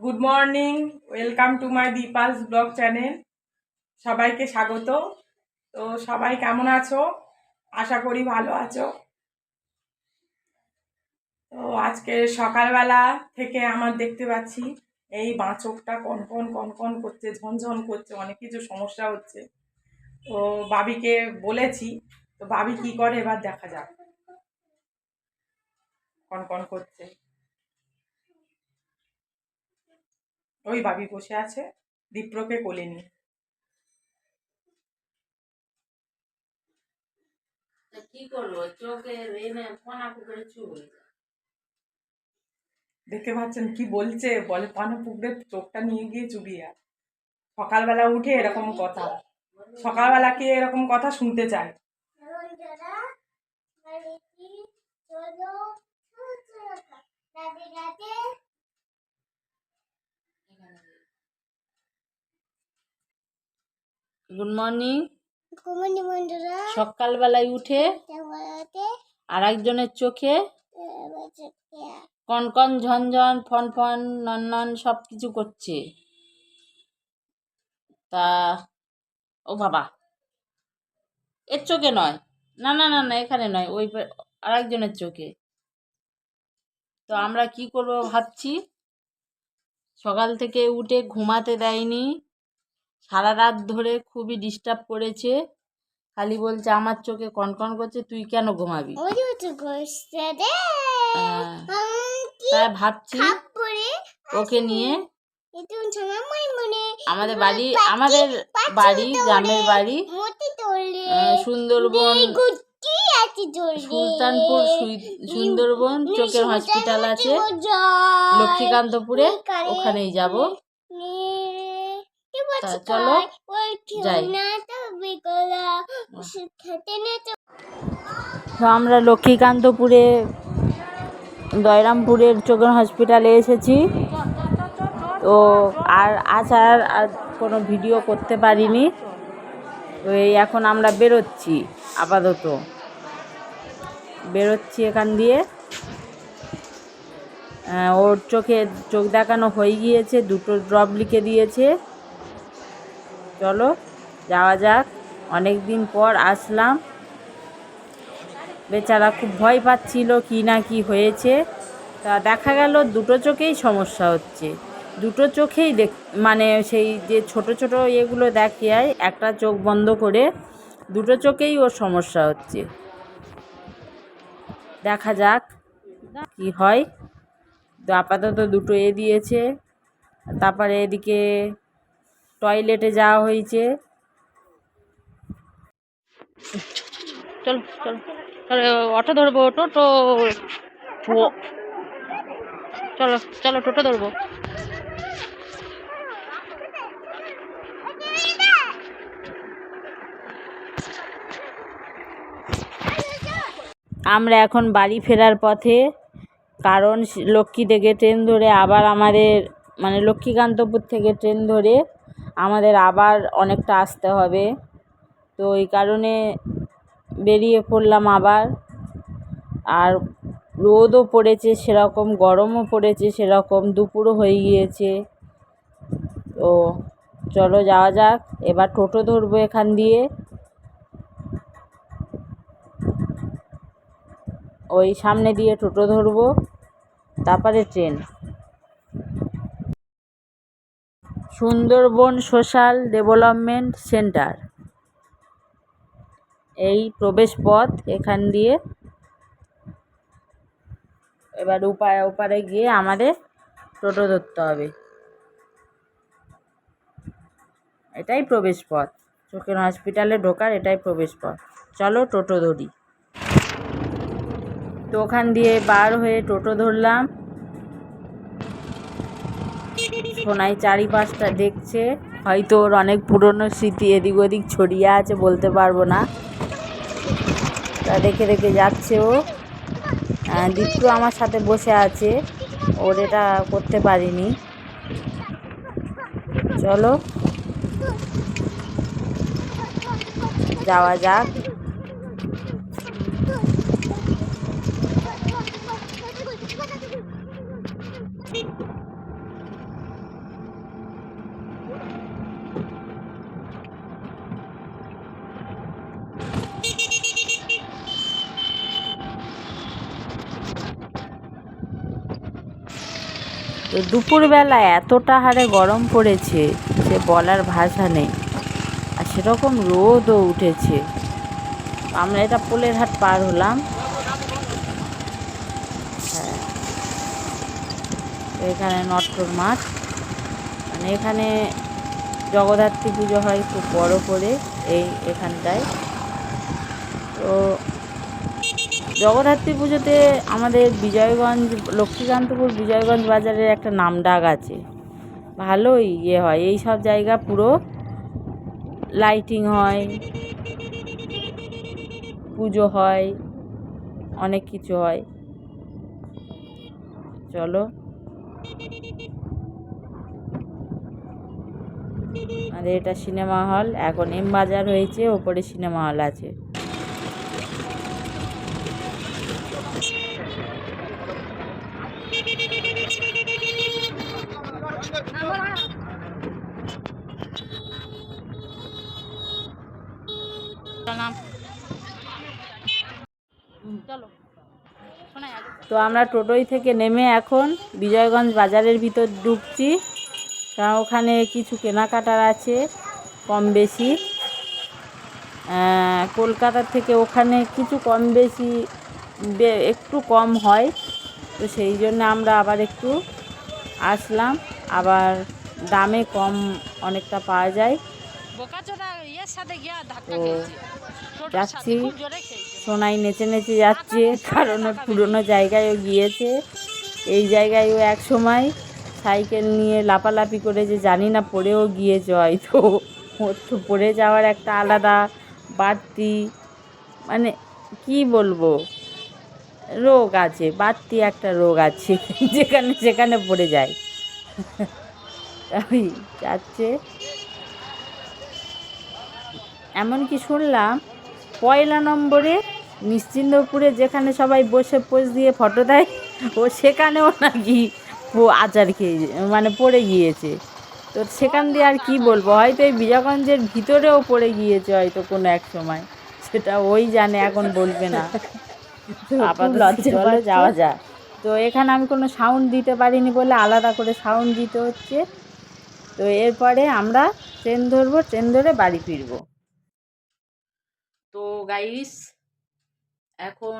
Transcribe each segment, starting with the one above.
Good morning welcome to my Dipal's blog channel সবাইকে স্বাগত। তো সবাই কেমন আছো? আশা করি ভালো আছো। তো আজকে সকালবেলা থেকে আমার দেখতে পাচ্ছি, এই বাঁচকটা কনকন কনকন করছে, ঝনঝন করছে, অনেক কিছু সমস্যা হচ্ছে। তো বাবিকে বলেছি, তো বাবি কি করে? এবার দেখা যাক। কনকন করছে। ওই বাবি বসে আছে দীপ্রকে কোলে নিয়ে কি করব চোখে এনে চুল দেখতে পাচ্ছেন কি বলছে বলে পানা পুকুরে চোখটা নিয়ে গিয়ে চুবিয়ে আয়। সকালবেলা উঠে এরকম কথা সকালবেলা কে এরকম কথা শুনতে চায় রাধে রাধে গুড মর্নিং বন্ধুরা সকালবেলায় উঠে দেওয়াতে আর একজনের চোখে কনকন ঝনঝন ফন ফন নন নন সব কিছু করছে। তা ও বাবা। এর চোখে নয়। না না না না এখানে নয় ওই আর একজনের চোখে। তো আমরা কি করব ভাবছি? সকাল থেকে উঠে ঘুমাতে দেয়নি। সারা রাত ধরে খুবই ডিস্টার্ব করেছে। খালি বলছে আমার চোখে কনকন করছে তুই কেন ঘুমাবি? হ্যাঁ। তাই ভাবছি ওকে নিয়ে আমাদের বাড়ি আমাদের বাড়ি গ্রামের বাড়ি। সুন্দরবন। সুলতানপুর সুন্দরবন চোখের হসপিটাল আছে। লক্ষ্মীকান্তপুরে ওখানেই যাব। তা চলো, যাই। তো আমরা লক্ষ্মীকান্তপুরে দয়রামপুরের চোখের হসপিটালে এসেছি। তো আর আসার আর কোনো ভিডিও করতে পারিনি। তো এই এখন আমরা বেরোচ্ছি আপাতত। বেরোচ্ছি এখান দিয়ে। ওর চোখে চোখ দেখানো হয়ে গিয়েছে দুটো ড্রপ লিখে দিয়েছে। চলো, যাওয়া যাক। অনেক দিন পর আসলাম। বেচারা খুব ভয় পাচ্ছিল কি না কি হয়েছে। তা দেখা গেল দুটো চোখেই সমস্যা হচ্ছে। দুটো চোখেই দেখ মানে সেই যে ছোট ছোট ইয়েগুলো দেখায় একটা চোখ বন্ধ করে দুটো চোখেই ওর সমস্যা হচ্ছে। দেখা যাক কি হয়। তো আপাতত দুটো এ দিয়েছে। তারপরে এদিকে টয়লেটে যাওয়া হয়েছে। চল চল চলো অটো ধরবো টোটো। চলো চলো টোটো ধরবো। আমরা এখন বাড়ি ফেরার পথে কারণ লক্ষ্মী থেকে ট্রেন ধরে আবার আমাদের মানে লক্ষ্মীকান্তপুর থেকে ট্রেন ধরে আমাদের আবার অনেকটা আসতে হবে। তো এই কারণে বেরিয়ে পড়লাম আবার। আর রোদও পড়েছে সেরকম, গরমও পড়েছে সেরকম, দুপুরও হয়ে গিয়েছে। তো চলো যাওয়া যাক, এবার টোটো ধরবো এখান দিয়ে। ওই সামনে দিয়ে টোটো ধরবো, তারপরে train. Sundarban social development centre. এই প্রবেশ পথ এখান দিয়ে এবার উপায়, ওপারে গিয়ে আমাদের টোটো ধরতে হবে। এটাই প্রবেশ পথ চোখের হসপিটালে ঢোকার এটাই প্রবেশ পথ চলো টোটো ধরি। তো ওখান দিয়ে বার হয়ে টোটো ধরলাম। সোনাই চারিপাশটা দেখছে। হয়তো ওর অনেক পুরনো স্মৃতি এদিক ওদিক ছড়িয়ে আছে বলতে পারব না। তা দেখে দেখে যাচ্ছে ও। আহ, আমার সাথে বসে আছে। ওর এটা করতে পারিনি। চলো। যাওয়া যাক। দুপুরবেলা এতটা হারে গরম পড়েছে যে বলার ভাষা নেই। আর সেরকম রোদও উঠেছে। আমরা এটা পোলের হাট পার হলাম। হ্যাঁ। এখানে নট্টর মাঠ। মানে এখানে জগদ্ধাত্রী পুজো হয় খুব বড় করে, এই এখানটায়। তো জগদ্ধাত্রী পুজোতে আমাদের বিজয়গঞ্জ, লক্ষ্মীকান্তপুর বিজয়গঞ্জ বাজারের একটা নাম ডাক আছে। ভালোই ইয়ে হয়। এই সব জায়গা পুরো লাইটিং হয়, পুজো হয়, অনেক কিছু হয়। চলো। আর এটা সিনেমা হল। এখন এম বাজার হয়েছে, ওপরে সিনেমা হল আছে। তো আমরা টোটোই থেকে নেমে এখন বিজয়গঞ্জ বাজারের ভিতর ঢুকছি। কারণ ওখানে কিছু কেনাকাটার আছে, কম বেশি। কলকাতার থেকে ওখানে কিছু কম বেশি একটু কম হয়। তো সেই জন্য আমরা আবার একটু আসলাম। আবার দামে কম অনেকটা পাওয়া যায়। যাচ্ছি। সোনাই নেচে নেচে যাচ্ছে কারণ ওর পুরোনো জায়গায়ও গিয়েছে। এই জায়গায় ও এক সময় সাইকেল নিয়ে লাপালাপি করে যে জানি না পড়েও গিয়েছে হয়তো। ওর তো পড়ে যাওয়ার একটা আলাদা বাড়তি মানে কি বলব? রোগ আছে বাড়তি একটা রোগ আছে যেখানে সেখানে পড়ে যায়। ওই যাচ্ছে। এমনকি শুনলাম পয়লা নম্বরে নিশ্চিন্দপুরে যেখানে সবাই বসে পোজ দিয়ে ফটো দেয় ও সেখানেও নাকি ও আচার খেয়ে মানে পড়ে গিয়েছে। তো সেখান দিয়ে আর কি বলব? হয়তো এই বিজাগঞ্জের ভিতরেও পড়ে গিয়েছে হয়তো কোনো এক সময়। সেটা ওই জানে এখন বলবে না। আপাতত যাওয়া যাক। তো এখানে আমি কোনো সাউন্ড দিতে পারিনি বলে আলাদা করে সাউন্ড দিতে হচ্ছে। তো এরপরে আমরা ট্রেন ধরবো ট্রেন ধরে বাড়ি ফিরবো। তো গাইস এখন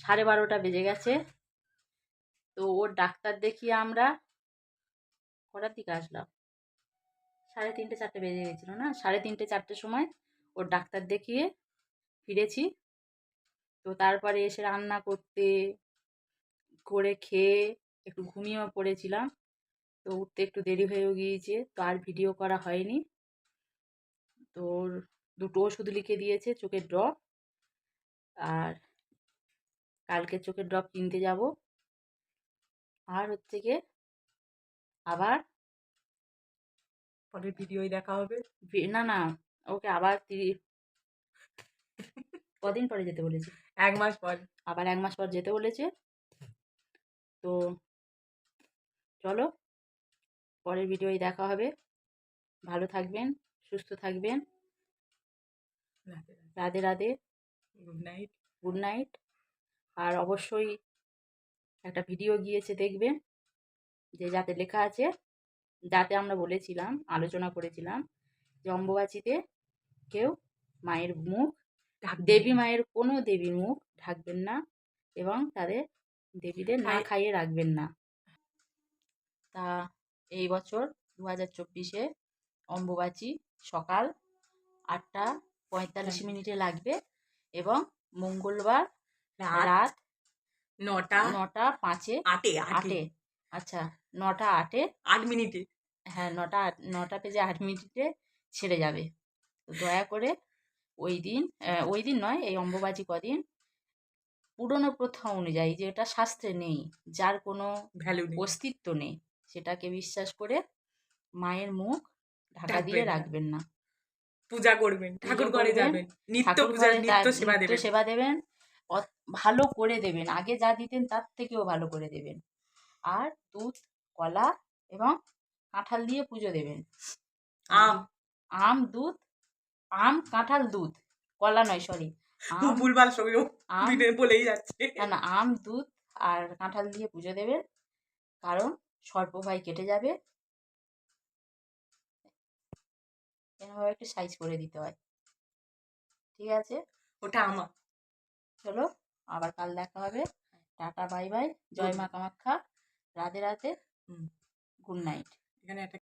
সাড়ে বারোটা বেজে গেছে। তো ওর ডাক্তার দেখিয়ে আমরা। কটার দিকে আসলাম? সাড়ে তিনটে চারটে বেজে গেছিল না? সাড়ে তিনটে চারটের সময় ওর ডাক্তার দেখিয়ে ফিরেছি। তো তারপরে এসে রান্না করতে করে খেয়ে একটু ঘুমিয়েও পড়েছিলাম। তো উঠতে একটু দেরি হয়েও গিয়েছে তো আর ভিডিও করা হয়নি। তোর দুটো ওষুধ লিখে দিয়েছে চোখের ড্রপ। আর কালকে চোখের ড্রপ কিনতে যাব। আর হচ্ছে গিয়ে আবার পরের ভিডিওই দেখা হবে। না না ওকে আবার কদিন পরে যেতে বলেছে? এক মাস পর। আবার এক মাস পর যেতে বলেছে? তো চলো পরের ভিডিওয় দেখা হবে। ভালো থাকবেন সুস্থ থাকবেন। Radhe Radhe. Good night good night আর অবশ্যই একটা ভিডিও গিয়েছে দেখবেন যে যাতে লেখা আছে যাতে আমরা বলেছিলাম আলোচনা করেছিলাম যে অম্বুবাচিতে কেউ মায়ের মুখ দেবী মায়ের কোনো দেবীর মুখ ঢাকবেন না এবং তাদের দেবীদের না খাইয়ে রাখবেন না। তা এই বছর দু হাজার চব্বিশে অম্বুবাচী সকাল আটটা পঁয়তাল্লিশ মিনিটে লাগবে এবং মঙ্গলবার রাত নটা নটা পাঁচে আটে আটে। আচ্ছা নটা আটে। আট মিনিটে। হ্যাঁ নটা আট- নটা পেজে আট মিনিটে ছেড়ে যাবে। তো দয়া করে ওই দিন ওই দিন নয় এই অম্বুবাচী কদিন পুরনো প্রথা অনুযায়ী যেটা শাস্ত্রে নেই যার কোনো ভ্যালু অস্তিত্ব নেই সেটাকে বিশ্বাস করে মায়ের মুখ ঢাকা দিয়ে রাখবেন না। পূজা করবেন ঠাকুর ঘরে যাবেন নিত্য পূজা নিত্য সেবা দেবেন। সেবা দেবেন ভালো করে দেবেন আগে যা দিতেন তার থেকেও ভালো করে দেবেন। আর দুধ কলা এবং কাঁঠাল দিয়ে পুজো দেবেন। আম। আম দুধ আম কাঁঠাল দুধ কলা নয় সরি ভুলভাল সবই বলেই যাচ্ছে। না না আম দুধ আর কাঁঠাল দিয়ে পুজো দেবেন কারণ সর্পভাই কেটে যাবে। এরকমভাবে একটু সাইজ করে দিতে হয়। ঠিক আছে? ওটা আমার। চলো আবার কাল দেখা হবে। Tata bye bye. জয় মা কামাখ্যা। রাধে রাধে। Good night. এখানে একটা